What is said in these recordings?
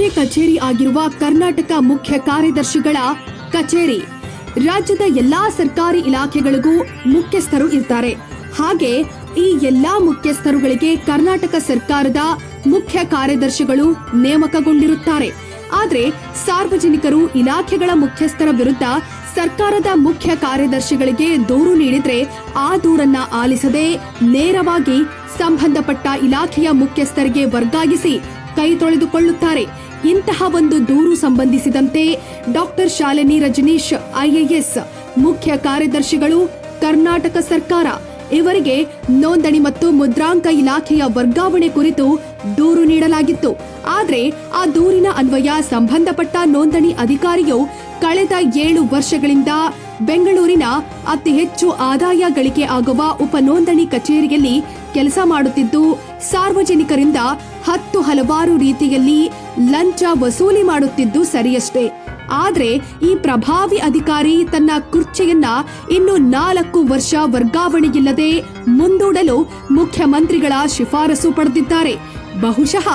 ರಾಜ್ಯ ಕಚೇರಿ ಆಗಿರುವ ಕರ್ನಾಟಕ ಮುಖ್ಯ ಕಾರ್ಯದರ್ಶಿಗಳ ಕಚೇರಿ. ರಾಜ್ಯದ ಎಲ್ಲಾ ಸರ್ಕಾರಿ ಇಲಾಖೆಗಳಿಗೂ ಮುಖ್ಯಸ್ಥರು ಇರ್ತಾರೆ. ಹಾಗೆ ಈ ಎಲ್ಲಾ ಮುಖ್ಯಸ್ಥರುಗಳಿಗೆ ಕರ್ನಾಟಕ ಸರ್ಕಾರದ ಮುಖ್ಯ ಕಾರ್ಯದರ್ಶಿಗಳು ನೇಮಕಗೊಂಡಿರುತ್ತಾರೆ. ಆದರೆ ಸಾರ್ವಜನಿಕರು ಇಲಾಖೆಗಳ ಮುಖ್ಯಸ್ಥರ ವಿರುದ್ಧ ಸರ್ಕಾರದ ಮುಖ್ಯ ಕಾರ್ಯದರ್ಶಿಗಳಿಗೆ ದೂರು ನೀಡಿದ್ರೆ ಆ ದೂರನ್ನ ಆಲಿಸದೆ ನೇರವಾಗಿ ಸಂಬಂಧಪಟ್ಟ ಇಲಾಖೆಯ ಮುಖ್ಯಸ್ಥರಿಗೆ ವರ್ಗಾಗಿಸಿ ಕೈ ತೊಳೆದುಕೊಳ್ಳುತ್ತಾರೆ. ಇಂತಹ ಒಂದು ದೂರು ಸಂಬಂಧಿಸಿದಂತೆ ಡಾಕ್ಟರ್ ಶಾಲಿನಿ ರಜನೀಶ್ ಐಎಎಸ್ ಮುಖ್ಯ ಕಾರ್ಯದರ್ಶಿಗಳು, ಕರ್ನಾಟಕ ಸರ್ಕಾರ ಇವರಿಗೆ ನೋಂದಣಿ ಮತ್ತು ಮುದ್ರಾಂಕ ಇಲಾಖೆಯ ವರ್ಗಾವಣೆ ಕುರಿತು ದೂರು ನೀಡಲಾಗಿತ್ತು. ಆದರೆ ಆ ದೂರಿನ ಅನ್ವಯ ಸಂಬಂಧಪಟ್ಟ ನೋಂದಣಿ ಅಧಿಕಾರಿಯು ಕಳೆದ ಏಳು ವರ್ಷಗಳಿಂದ ಬೆಂಗಳೂರಿನ ಅತಿ ಹೆಚ್ಚು ಆದಾಯ ಗಳಿಕೆ ಆಗುವ ಉಪ ನೋಂದಣಿ ಕಚೇರಿಯಲ್ಲಿ ಕೆಲಸ ಮಾಡುತ್ತಿದ್ದು, ಸಾರ್ವಜನಿಕರಿಂದ ಹತ್ತು ಹಲವಾರು ರೀತಿಯಲ್ಲಿ ಲಂಚ ವಸೂಲಿ ಮಾಡುತ್ತಿದ್ದು ಸರಿಯಷ್ಟೇ. ಆದರೆ ಈ ಪ್ರಭಾವಿ ಅಧಿಕಾರಿ ತನ್ನ ಕುರ್ಚಿಯನ್ನ ಇನ್ನು ನಾಲ್ಕು ವರ್ಷ ವರ್ಗಾವಣೆಯಿಲ್ಲದೆ ಮುಂದೂಡಲು ಮುಖ್ಯಮಂತ್ರಿಗಳ ಶಿಫಾರಸು ಪಡೆದಿದ್ದಾರೆ. ಬಹುಶಃ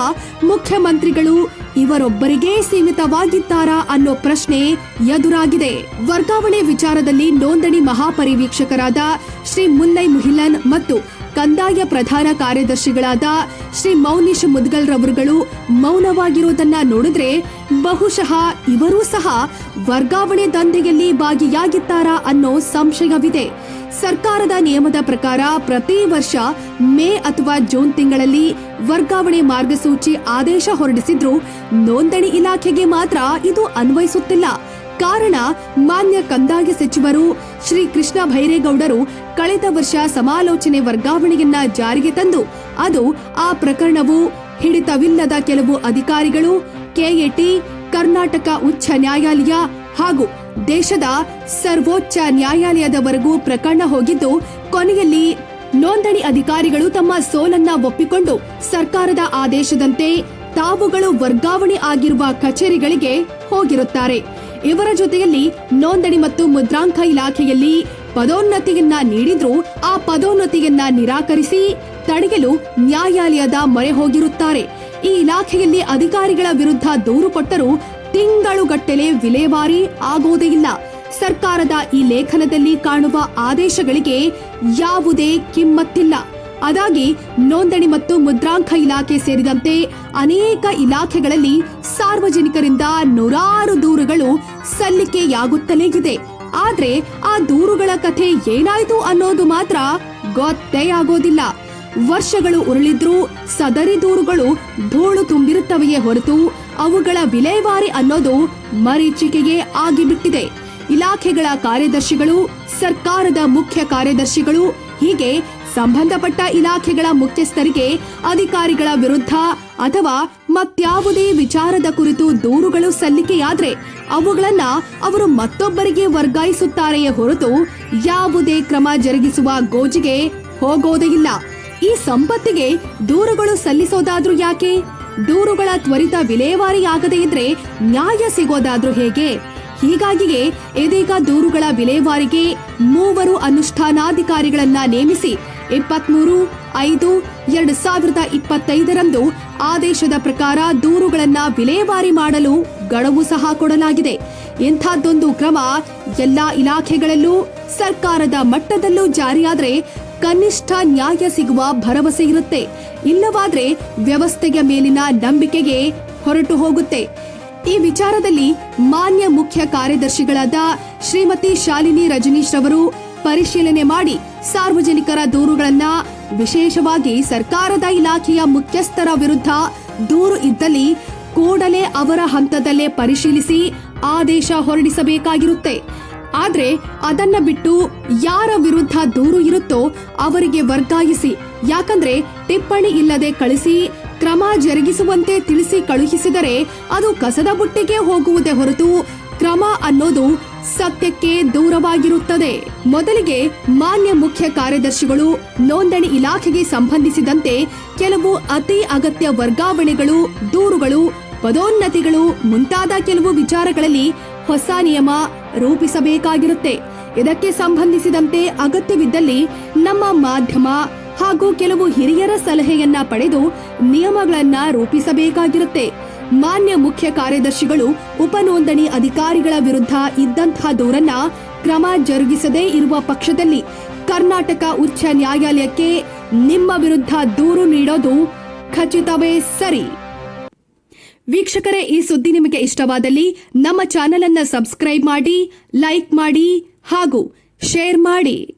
ಮುಖ್ಯಮಂತ್ರಿಗಳು ಇವರೊಬ್ಬರಿಗೇ ಸೀಮಿತವಾಗಿದ್ದಾರಾ ಅನ್ನೋ ಪ್ರಶ್ನೆ ಎದುರಾಗಿದೆ. ವರ್ಗಾವಣೆ ವಿಚಾರದಲ್ಲಿ ನೋಂದಣಿ ಮಹಾಪರಿವೀಕ್ಷಕರಾದ ಶ್ರೀ ಮುಲ್ಲೈ ಮುಹಿಲನ್ ಮತ್ತು ಕಂದಾಯ ಪ್ರಧಾನ ಕಾರ್ಯದರ್ಶಿಗಳಾದ ಶ್ರೀ ಮೌನೀಶ್ ಮುದ್ಗಲ್ ರವರುಗಳು ಮೌನವಾಗಿರುವುದನ್ನ ನೋಡಿದ್ರೆ ಬಹುಶಃ ಇವರೂ ಸಹ ವರ್ಗಾವಣೆ ದಂಧೆಯಲ್ಲಿ ಭಾಗಿಯಾಗಿದ್ದಾರಾ ಅನ್ನೋ ಸಂಶಯವಿದೆ. ಸರ್ಕಾರದ ನಿಯಮದ ಪ್ರಕಾರ ಪ್ರತಿ ವರ್ಷ ಮೇ ಅಥವಾ ಜೂನ್ ತಿಂಗಳಲ್ಲಿ ವರ್ಗಾವಣೆ ಮಾರ್ಗಸೂಚಿ ಆದೇಶ ಹೊರಡಿಸಿದ್ರೂ ನೋಂದಣಿ ಇಲಾಖೆಗೆ ಮಾತ್ರ ಇದು ಅನ್ವಯಿಸುತ್ತಿಲ್ಲ. ಕಾರಣ ಮಾನ್ಯ ಕಂದಾಯ ಸಚಿವರು ಶ್ರೀ ಕೃಷ್ಣ ಭೈರೇಗೌಡರು ಕಳೆದ ವರ್ಷ ಸಮಾಲೋಚನೆ ವರ್ಗಾವಣೆಯನ್ನ ಜಾರಿಗೆ ತಂದು ಅದು ಆ ಪ್ರಕರಣವು ಹಿಡಿತವಿಲ್ಲದ ಕೆಲವು ಅಧಿಕಾರಿಗಳು, ಕೆಎಟಿ, ಕರ್ನಾಟಕ ಉಚ್ಚ ನ್ಯಾಯಾಲಯ ಹಾಗೂ ದೇಶದ ಸರ್ವೋಚ್ಚ ನ್ಯಾಯಾಲಯದವರೆಗೂ ಪ್ರಕರಣ ಹೋಗಿದ್ದು, ಕೊನೆಯಲ್ಲಿ ನೋಂದಣಿ ಅಧಿಕಾರಿಗಳು ತಮ್ಮ ಸೋಲನ್ನ ಒಪ್ಪಿಕೊಂಡು ಸರ್ಕಾರದ ಆದೇಶದಂತೆ ತಾವುಗಳು ವರ್ಗಾವಣೆ ಆಗಿರುವ ಕಚೇರಿಗಳಿಗೆ ಹೋಗಿರುತ್ತಾರೆ. ಇವರ ಜೊತೆಯಲ್ಲಿ ನೋಂದಣಿ ಮತ್ತು ಮುದ್ರಾಂಕ ಇಲಾಖೆಯಲ್ಲಿ ಪದೋನ್ನತಿಯನ್ನ ನೀಡಿದ್ರೂ ಆ ಪದೋನ್ನತಿಯನ್ನ ನಿರಾಕರಿಸಿ ತಡೆಯಲು ನ್ಯಾಯಾಲಯದ ಮೊರೆ ಹೋಗಿರುತ್ತಾರೆ. ಈ ಇಲಾಖೆಯಲ್ಲಿ ಅಧಿಕಾರಿಗಳ ವಿರುದ್ಧ ದೂರು ಕೊಟ್ಟರೂ ತಿಂಗಳುಗಟ್ಟಲೆ ವಿಲೇವಾರಿ ಆಗೋದೇ ಇಲ್ಲ. ಸರ್ಕಾರದ ಈ ಲೇಖನದಲ್ಲಿ ಕಾಣುವ ಆದೇಶಗಳಿಗೆ ಯಾವುದೇ ಕಿಮ್ಮತ್ತಿಲ್ಲ. ಅದಾಗಿ ನೋಂದಣಿ ಮತ್ತು ಮುದ್ರಾಂಕ ಇಲಾಖೆ ಸೇರಿದಂತೆ ಅನೇಕ ಇಲಾಖೆಗಳಲ್ಲಿ ಸಾರ್ವಜನಿಕರಿಂದ ನೂರಾರು ದೂರುಗಳು ಸಲ್ಲಿಕೆಯಾಗುತ್ತಲೇ ಇದೆ. ಆದ್ರೆ ಆ ದೂರುಗಳ ಕಥೆ ಏನಾಯ್ತು ಅನ್ನೋದು ಮಾತ್ರ ಗೊತ್ತೇ ಆಗೋದಿಲ್ಲ. ವರ್ಷಗಳು ಉರುಳಿದ್ರೂ ಸದರಿ ದೂರುಗಳು ಧೂಳು ತುಂಬಿರುತ್ತವೆಯೇ ಹೊರತು ಅವುಗಳ ವಿಲೇವಾರಿ ಅನ್ನೋದು ಮರೀಚಿಕೆಯೇ ಆಗಿಬಿಟ್ಟಿದೆ. ಇಲಾಖೆಗಳ ಕಾರ್ಯದರ್ಶಿಗಳು, ಸರ್ಕಾರದ ಮುಖ್ಯ ಕಾರ್ಯದರ್ಶಿಗಳು ಹೀಗೆ ಸಂಬಂಧಪಟ್ಟ ಇಲಾಖೆಗಳ ಮುಖ್ಯಸ್ಥರಿಗೆ ಅಧಿಕಾರಿಗಳ ವಿರುದ್ಧ ಅಥವಾ ಮತ್ಯಾವುದೇ ವಿಚಾರದ ಕುರಿತು ದೂರುಗಳು ಸಲ್ಲಿಕೆಯಾದ್ರೆ ಅವುಗಳನ್ನ ಅವರು ಮತ್ತೊಬ್ಬರಿಗೆ ವರ್ಗಾಯಿಸುತ್ತಾರೆಯೇ ಹೊರತು ಯಾವುದೇ ಕ್ರಮ ಜರುಗಿಸುವ ಗೋಜಿಗೆ ಹೋಗೋದೇ ಇಲ್ಲ. ಈ ಸಂಪತ್ತಿಗೆ ದೂರುಗಳು ಸಲ್ಲಿಸೋದಾದ್ರೂ ಯಾಕೆ? ದೂರುಗಳ ತ್ವರಿತ ವಿಲೇವಾರಿಯಾಗದೇ ಇದ್ರೆ ನ್ಯಾಯ ಸಿಗೋದಾದ್ರೂ ಹೇಗೆ? ಹೀಗಾಗಿಯೇ ಇದೀಗ ದೂರುಗಳ ವಿಲೇವಾರಿಗೆ ಮೂವರು ಅನುಷ್ಠಾನಾಧಿಕಾರಿಗಳನ್ನ ನೇಮಿಸಿ ಇಪ್ಪತ್ಮೂರು, ಐದು, ಎರಡು ಸಾವಿರದ ಇಪ್ಪತ್ತೈದರಂದು ಆದೇಶದ ಪ್ರಕಾರ ದೂರುಗಳನ್ನ ವಿಲೇವಾರಿ ಮಾಡಲು ಗಡುವು ಸಹ ಕೊಡಲಾಗಿದೆ. ಇಂಥದ್ದೊಂದು ಕ್ರಮ ಎಲ್ಲಾ ಇಲಾಖೆಗಳಲ್ಲೂ ಸರ್ಕಾರದ ಮಟ್ಟದಲ್ಲೂ ಜಾರಿಯಾದರೆ ಕನಿಷ್ಠ ನ್ಯಾಯ ಸಿಗುವ ಭರವಸೆ ಇರುತ್ತೆ. ಇಲ್ಲವಾದ್ರೆ ವ್ಯವಸ್ಥೆಯ ಮೇಲಿನ ನಂಬಿಕೆಗೆ ಹೊರಟು ಹೋಗುತ್ತೆ. ಈ ವಿಚಾರದಲ್ಲಿ ಮಾನ್ಯ ಮುಖ್ಯ ಕಾರ್ಯದರ್ಶಿಗಳಾದ ಶ್ರೀಮತಿ ಶಾಲಿನಿ ರಜನೀಶ್ ರವರು ಪರಿಶೀಲನೆ ಮಾಡಿ ಸಾರ್ವಜನಿಕರ ದೂರುಗಳನ್ನ ವಿಶೇಷವಾಗಿ ಸರ್ಕಾರದ ಇಲಾಖೆಯ ಮುಖ್ಯಸ್ಥರ ವಿರುದ್ಧ ದೂರು ಇದ್ದಲ್ಲಿ ಕೂಡಲೇ ಅವರ ಹಂತದಲ್ಲೇ ಪರಿಶೀಲಿಸಿ ಆದೇಶ ಹೊರಡಿಸಬೇಕಾಗಿರುತ್ತೆ. ಆದ್ರೆ ಅದನ್ನ ಬಿಟ್ಟು ಯಾರ ವಿರುದ್ಧ ದೂರು ಇರುತ್ತೋ ಅವರಿಗೆ ವರ್ಗಾಯಿಸಿ. ಯಾಕಂದ್ರೆ ಟಿಪ್ಪಣಿ ಇಲ್ಲದೆ ಕಳಿಸಿ ಕ್ರಮ ಜರುಗಿಸುವಂತೆ ತಿಳಿಸಿ ಕಳುಹಿಸಿದರೆ ಅದು ಕಸದ ಬುಟ್ಟಿಗೆ ಹೋಗುವುದೇ ಹೊರತು ಕ್ರಮ ಅನ್ನೋದು ಸತ್ಯಕ್ಕೆ ದೂರವಾಗಿರುತ್ತದೆ. ಮೊದಲಿಗೆ ಮಾನ್ಯ ಮುಖ್ಯ ಕಾರ್ಯದರ್ಶಿಗಳು ನೋಂದಣಿ ಇಲಾಖೆಗೆ ಸಂಬಂಧಿಸಿದಂತೆ ಕೆಲವು ಅತಿ ಅಗತ್ಯ ವರ್ಗಾವಣೆಗಳು, ದೂರುಗಳು, ಪದೋನ್ನತಿಗಳು ಮುಂತಾದ ಕೆಲವು ವಿಚಾರಗಳಲ್ಲಿ ಹೊಸ ನಿಯಮ ರೂಪಿಸಬೇಕಾಗಿರುತ್ತೆ. ಇದಕ್ಕೆ ಸಂಬಂಧಿಸಿದಂತೆ ಅಗತ್ಯವಿದ್ದಲ್ಲಿ ನಮ್ಮ ಮಾಧ್ಯಮ ಹಾಗೂ ಕೆಲವು ಹಿರಿಯರ ಸಲಹೆಯನ್ನ ಪಡೆದು ನಿಯಮಗಳನ್ನ ರೂಪಿಸಬೇಕಾಗಿರುತ್ತೆ. ಮಾನ್ಯ ಮುಖ್ಯ ಕಾರ್ಯದರ್ಶಿಗಳು, ಉಪನೋಂದಣಿ ಅಧಿಕಾರಿಗಳ ವಿರುದ್ಧ ಇದ್ದಂತಹ ದೂರನ್ನ ಕ್ರಮ ಜರುಗಿಸದೇ ಇರುವ ಪಕ್ಷದಲ್ಲಿ ಕರ್ನಾಟಕ ಉಚ್ಚ ನ್ಯಾಯಾಲಯಕ್ಕೆ ನಿಮ್ಮ ವಿರುದ್ಧ ದೂರು ನೀಡೋದು ಖಚಿತವೇ ಸರಿ. ವೀಕ್ಷಕರೇ, ಈ ಸುದ್ದಿ ನಿಮಗೆ ಇಷ್ಟವಾದಲ್ಲಿ ನಮ್ಮ ಚಾನೆಲ್ ಅನ್ನು ಸಬ್ಸ್ಕ್ರೈಬ್ ಮಾಡಿ, ಲೈಕ್ ಮಾಡಿ ಹಾಗೂ ಶೇರ್ ಮಾಡಿ.